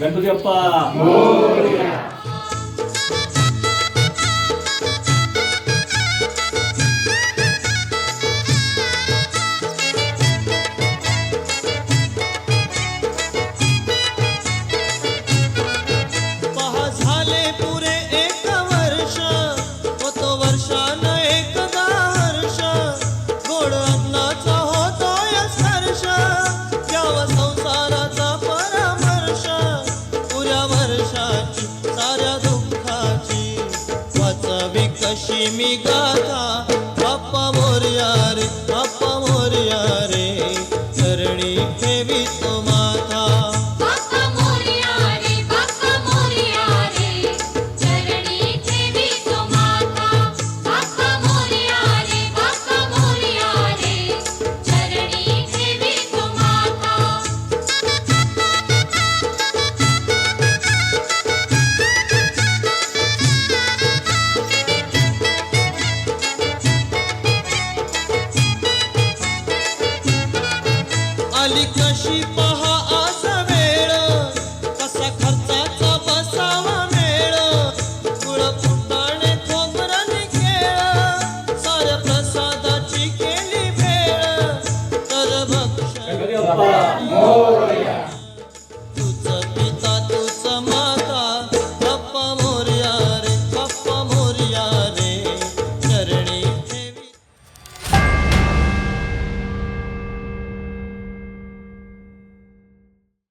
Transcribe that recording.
गणपती बाप्पा. पहा झाले पुरे एक कशी मी गाथा नशीब पहा आज वेळ. कसा खर्चाचा बसावा मेळ कुळ फुटाणे खोबराने खेळ. साऱ्या केली भेळ. तर भक्ष